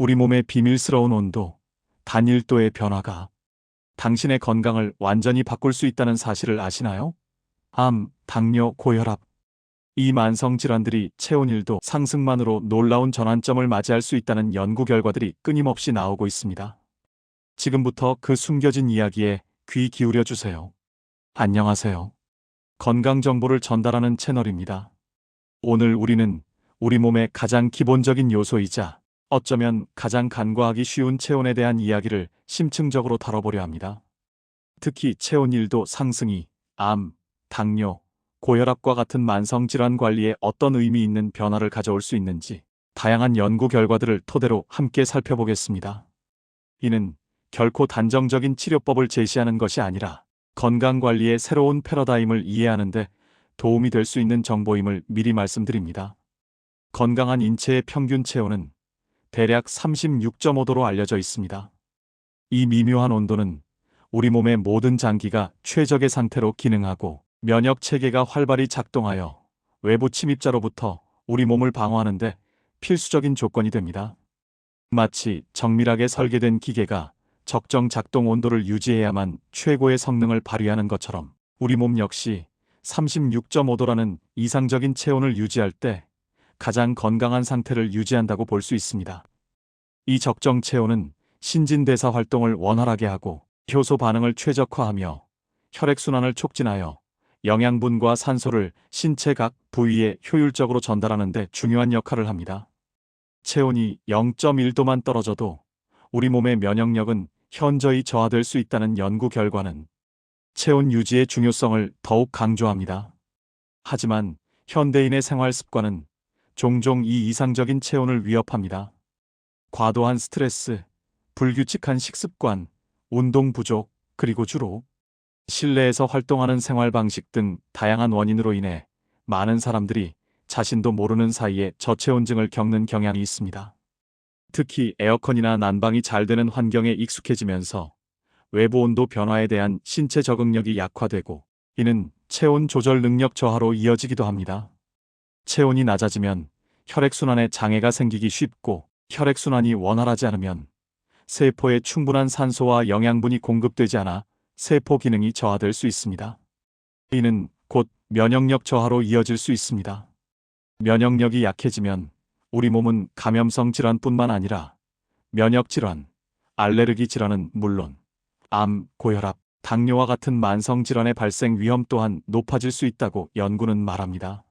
우리 몸의 비밀스러운 온도, 단일도의 변화가 당신의 건강을 완전히 바꿀 수 있다는 사실을 아시나요? 암, 당뇨, 고혈압. 이 만성 질환들이 체온일도 상승만으로 놀라운 전환점을 맞이할 수 있다는 연구 결과들이 끊임없이 나오고 있습니다. 지금부터 그 숨겨진 이야기에 귀 기울여 주세요. 안녕하세요. 건강 정보를 전달하는 채널입니다. 오늘 우리는 우리 몸의 가장 기본적인 요소이자 어쩌면 가장 간과하기 쉬운 체온에 대한 이야기를 심층적으로 다뤄보려 합니다. 특히 체온 1도 상승이 암, 당뇨, 고혈압과 같은 만성 질환 관리에 어떤 의미 있는 변화를 가져올 수 있는지 다양한 연구 결과들을 토대로 함께 살펴보겠습니다. 이는 결코 단정적인 치료법을 제시하는 것이 아니라 건강관리의 새로운 패러다임을 이해하는데 도움이 될 수 있는 정보임을 미리 말씀드립니다. 건강한 인체의 평균 체온은 대략 36.5도로 알려져 있습니다. 이 미묘한 온도는 우리 몸의 모든 장기가 최적의 상태로 기능하고 면역 체계가 활발히 작동하여 외부 침입자로부터 우리 몸을 방어하는데 필수적인 조건이 됩니다. 마치 정밀하게 설계된 기계가 적정 작동 온도를 유지해야만 최고의 성능을 발휘하는 것처럼 우리 몸 역시 36.5도라는 이상적인 체온을 유지할 때 가장 건강한 상태를 유지한다고 볼 수 있습니다. 이 적정 체온은 신진대사 활동을 원활하게 하고 효소 반응을 최적화하며 혈액순환을 촉진하여 영양분과 산소를 신체 각 부위에 효율적으로 전달하는 데 중요한 역할을 합니다. 체온이 0.1도만 떨어져도 우리 몸의 면역력은 현저히 저하될 수 있다는 연구 결과는 체온 유지의 중요성을 더욱 강조합니다. 하지만 현대인의 생활 습관은 종종 이 이상적인 체온을 위협합니다. 과도한 스트레스, 불규칙한 식습관, 운동 부족, 그리고 주로 실내에서 활동하는 생활 방식 등 다양한 원인으로 인해 많은 사람들이 자신도 모르는 사이에 저체온증을 겪는 경향이 있습니다. 특히 에어컨이나 난방이 잘 되는 환경에 익숙해지면서 외부 온도 변화에 대한 신체 적응력이 약화되고 이는 체온 조절 능력 저하로 이어지기도 합니다. 체온이 낮아지면 혈액순환에 장애가 생기기 쉽고 혈액순환이 원활하지 않으면 세포에 충분한 산소와 영양분이 공급되지 않아 세포 기능이 저하될 수 있습니다. 이는 곧 면역력 저하로 이어질 수 있습니다. 면역력이 약해지면 우리 몸은 감염성 질환뿐만 아니라 면역 질환, 알레르기 질환은 물론 암, 고혈압, 당뇨와 같은 만성 질환의 발생 위험 또한 높아질 수 있다고 연구는 말합니다.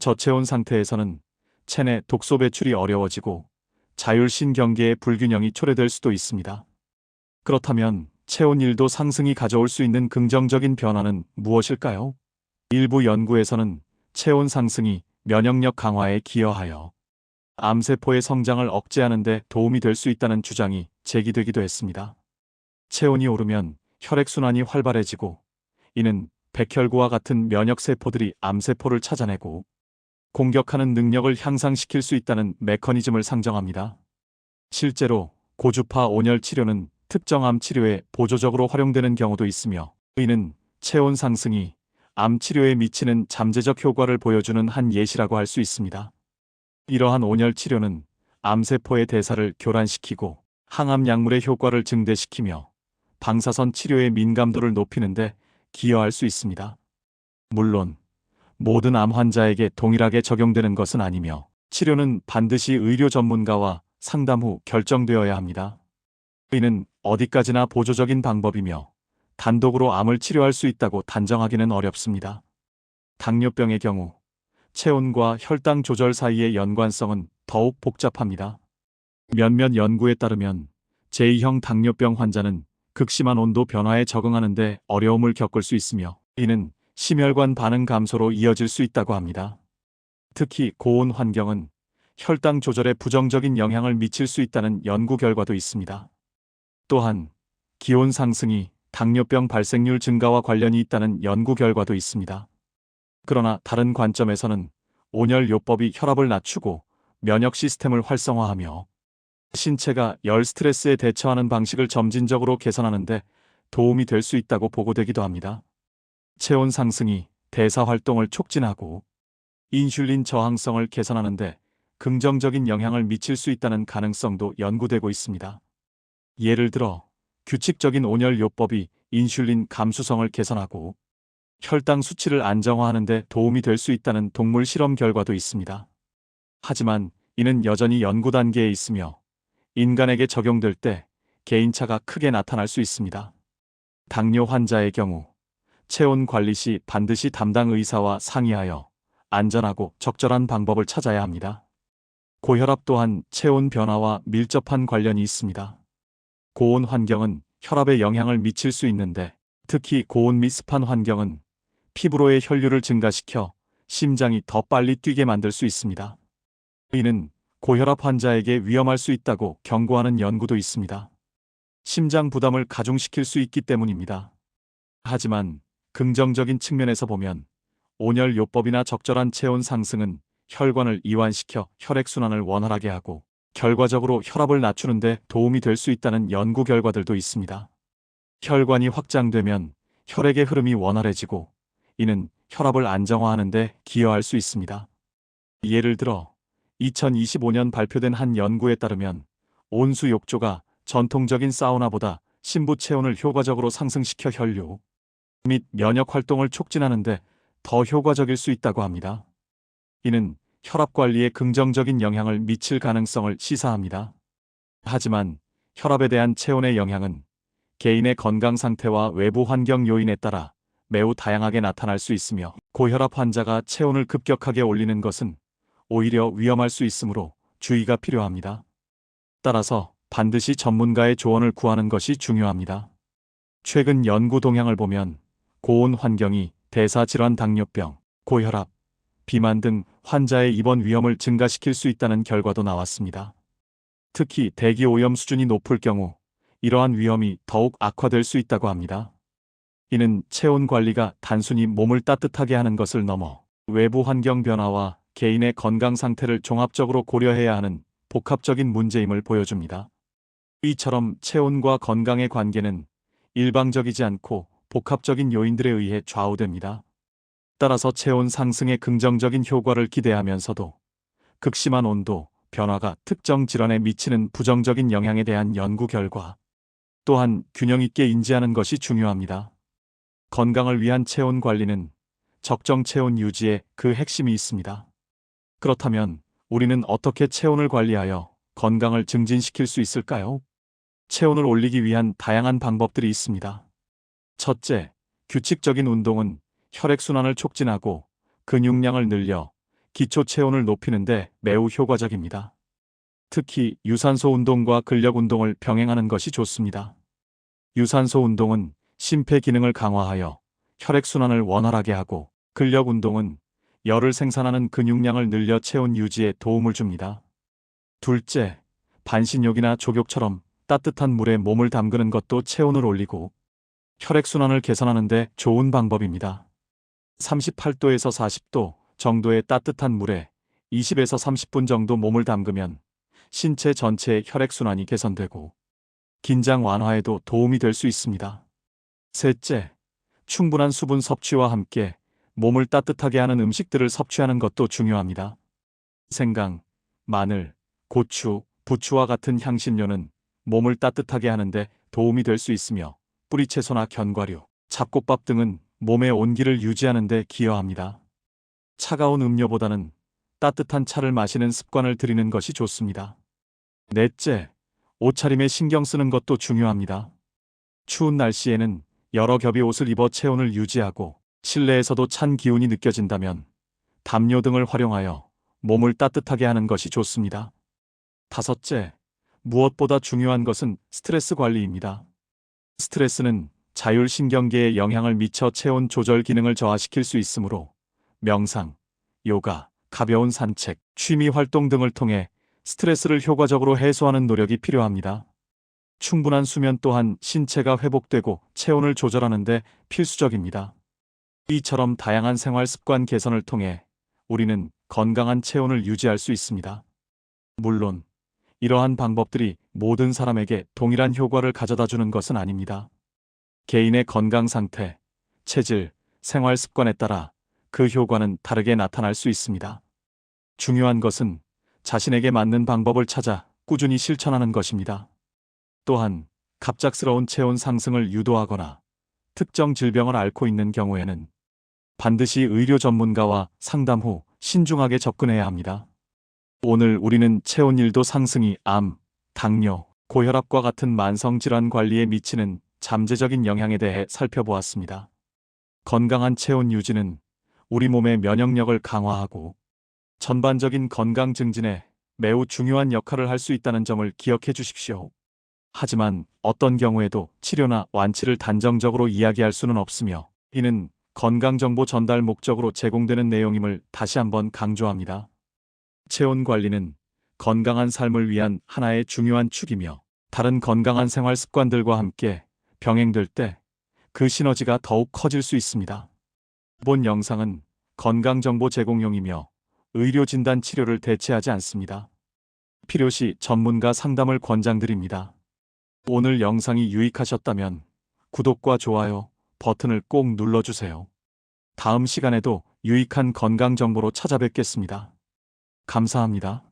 저체온 상태에서는 체내 독소 배출이 어려워지고 자율신경계의 불균형이 초래될 수도 있습니다. 그렇다면 체온 1도 상승이 가져올 수 있는 긍정적인 변화는 무엇일까요? 일부 연구에서는 체온 상승이 면역력 강화에 기여하여 암세포의 성장을 억제하는 데 도움이 될 수 있다는 주장이 제기되기도 했습니다. 체온이 오르면 혈액순환이 활발해지고 이는 백혈구와 같은 면역세포들이 암세포를 찾아내고 공격하는 능력을 향상시킬 수 있다는 메커니즘을 상정합니다. 실제로 고주파 온열 치료는 특정 암 치료에 보조적으로 활용되는 경우도 있으며 이는 체온 상승이 암 치료에 미치는 잠재적 효과를 보여주는 한 예시라고 할 수 있습니다. 이러한 온열 치료는 암세포의 대사를 교란시키고 항암 약물의 효과를 증대시키며 방사선 치료의 민감도를 높이는데 기여할 수 있습니다. 물론 모든 암 환자에게 동일하게 적용되는 것은 아니며 치료는 반드시 의료 전문가와 상담 후 결정되어야 합니다. 이는 어디까지나 보조적인 방법이며 단독으로 암을 치료할 수 있다고 단정하기는 어렵습니다. 당뇨병의 경우 체온과 혈당 조절 사이의 연관성은 더욱 복잡합니다. 몇몇 연구에 따르면 제2형 당뇨병 환자는 극심한 온도 변화에 적응하는데 어려움을 겪을 수 있으며 이는 심혈관 반응 감소로 이어질 수 있다고 합니다. 특히 고온 환경은 혈당 조절에 부정적인 영향을 미칠 수 있다는 연구 결과도 있습니다. 또한 기온 상승이 당뇨병 발생률 증가와 관련이 있다는 연구 결과도 있습니다. 그러나 다른 관점에서는 온열 요법이 혈압을 낮추고 면역 시스템을 활성화하며 신체가 열 스트레스에 대처하는 방식을 점진적으로 개선하는데 도움이 될 수 있다고 보고되기도 합니다. 체온 상승이 대사 활동을 촉진하고 인슐린 저항성을 개선하는데 긍정적인 영향을 미칠 수 있다는 가능성도 연구되고 있습니다. 예를 들어 규칙적인 온열 요법이 인슐린 감수성을 개선하고 혈당 수치를 안정화하는 데 도움이 될 수 있다는 동물 실험 결과도 있습니다. 하지만 이는 여전히 연구 단계에 있으며 인간에게 적용될 때 개인차가 크게 나타날 수 있습니다. 당뇨 환자의 경우 체온 관리 시 반드시 담당 의사와 상의하여 안전하고 적절한 방법을 찾아야 합니다. 고혈압 또한 체온 변화와 밀접한 관련이 있습니다. 고온 환경은 혈압에 영향을 미칠 수 있는데 특히 고온 및 습한 환경은 피부로의 혈류를 증가시켜 심장이 더 빨리 뛰게 만들 수 있습니다. 이는 고혈압 환자에게 위험할 수 있다고 경고하는 연구도 있습니다. 심장 부담을 가중시킬 수 있기 때문입니다. 하지만 긍정적인 측면에서 보면 온열 요법이나 적절한 체온 상승은 혈관을 이완시켜 혈액순환을 원활하게 하고 결과적으로 혈압을 낮추는데 도움이 될 수 있다는 연구 결과들도 있습니다. 혈관이 확장되면 혈액의 흐름이 원활해지고 이는 혈압을 안정화하는 데 기여할 수 있습니다. 예를 들어 2025년 발표된 한 연구에 따르면 온수 욕조가 전통적인 사우나보다 신부 체온을 효과적으로 상승시켜 혈류 및 면역 활동을 촉진하는데 더 효과적일 수 있다고 합니다. 이는 혈압 관리에 긍정적인 영향을 미칠 가능성을 시사합니다. 하지만 혈압에 대한 체온의 영향은 개인의 건강 상태와 외부 환경 요인에 따라 매우 다양하게 나타날 수 있으며 고혈압 환자가 체온을 급격하게 올리는 것은 오히려 위험할 수 있으므로 주의가 필요합니다. 따라서 반드시 전문가의 조언을 구하는 것이 중요합니다. 최근 연구 동향을 보면 고온 환경이 대사질환 당뇨병, 고혈압, 비만 등 환자의 입원 위험을 증가시킬 수 있다는 결과도 나왔습니다. 특히 대기 오염 수준이 높을 경우 이러한 위험이 더욱 악화될 수 있다고 합니다. 이는 체온 관리가 단순히 몸을 따뜻하게 하는 것을 넘어 외부 환경 변화와 개인의 건강 상태를 종합적으로 고려해야 하는 복합적인 문제임을 보여줍니다. 이처럼 체온과 건강의 관계는 일방적이지 않고 복합적인 요인들에 의해 좌우됩니다. 따라서 체온 상승의 긍정적인 효과를 기대하면서도 극심한 온도, 변화가 특정 질환에 미치는 부정적인 영향에 대한 연구 결과 또한 균형 있게 인지하는 것이 중요합니다. 건강을 위한 체온 관리는 적정 체온 유지에 그 핵심이 있습니다. 그렇다면 우리는 어떻게 체온을 관리하여 건강을 증진시킬 수 있을까요? 체온을 올리기 위한 다양한 방법들이 있습니다. 첫째, 규칙적인 운동은 혈액순환을 촉진하고 근육량을 늘려 기초 체온을 높이는데 매우 효과적입니다. 특히 유산소 운동과 근력 운동을 병행하는 것이 좋습니다. 유산소 운동은 심폐 기능을 강화하여 혈액순환을 원활하게 하고 근력 운동은 열을 생산하는 근육량을 늘려 체온 유지에 도움을 줍니다. 둘째, 반신욕이나 조격처럼 따뜻한 물에 몸을 담그는 것도 체온을 올리고 혈액순환을 개선하는데 좋은 방법입니다. 38도에서 40도 정도의 따뜻한 물에 20에서 30분 정도 몸을 담그면 신체 전체의 혈액순환이 개선되고 긴장 완화에도 도움이 될 수 있습니다. 셋째, 충분한 수분 섭취와 함께 몸을 따뜻하게 하는 음식들을 섭취하는 것도 중요합니다. 생강, 마늘, 고추, 부추와 같은 향신료는 몸을 따뜻하게 하는데 도움이 될 수 있으며 뿌리채소나 견과류, 잡곡밥 등은 몸의 온기를 유지하는 데 기여합니다. 차가운 음료보다는 따뜻한 차를 마시는 습관을 들이는 것이 좋습니다. 넷째, 옷차림에 신경 쓰는 것도 중요합니다. 추운 날씨에는 여러 겹의 옷을 입어 체온을 유지하고 실내에서도 찬 기운이 느껴진다면 담요 등을 활용하여 몸을 따뜻하게 하는 것이 좋습니다. 다섯째, 무엇보다 중요한 것은 스트레스 관리입니다. 스트레스는 자율신경계에 영향을 미쳐 체온 조절 기능을 저하시킬 수 있으므로 명상, 요가, 가벼운 산책, 취미 활동 등을 통해 스트레스를 효과적으로 해소하는 노력이 필요합니다. 충분한 수면 또한 신체가 회복되고 체온을 조절하는 데 필수적입니다. 이처럼 다양한 생활 습관 개선을 통해 우리는 건강한 체온을 유지할 수 있습니다. 물론, 이러한 방법들이 모든 사람에게 동일한 효과를 가져다 주는 것은 아닙니다. 개인의 건강 상태, 체질, 생활 습관에 따라 그 효과는 다르게 나타날 수 있습니다. 중요한 것은 자신에게 맞는 방법을 찾아 꾸준히 실천하는 것입니다. 또한 갑작스러운 체온 상승을 유도하거나 특정 질병을 앓고 있는 경우에는 반드시 의료 전문가와 상담 후 신중하게 접근해야 합니다. 오늘 우리는 체온 1도 상승이 암, 당뇨, 고혈압과 같은 만성질환 관리에 미치는 잠재적인 영향에 대해 살펴보았습니다. 건강한 체온 유지는 우리 몸의 면역력을 강화하고 전반적인 건강 증진에 매우 중요한 역할을 할 수 있다는 점을 기억해 주십시오. 하지만 어떤 경우에도 치료나 완치를 단정적으로 이야기할 수는 없으며 이는 건강정보 전달 목적으로 제공되는 내용임을 다시 한번 강조합니다. 체온 관리는 건강한 삶을 위한 하나의 중요한 축이며 다른 건강한 생활 습관들과 함께 병행될 때 그 시너지가 더욱 커질 수 있습니다. 본 영상은 건강정보 제공용이며 의료 진단 치료를 대체하지 않습니다. 필요시 전문가 상담을 권장드립니다. 오늘 영상이 유익하셨다면 구독과 좋아요 버튼을 꼭 눌러주세요. 다음 시간에도 유익한 건강 정보로 찾아뵙겠습니다. 감사합니다.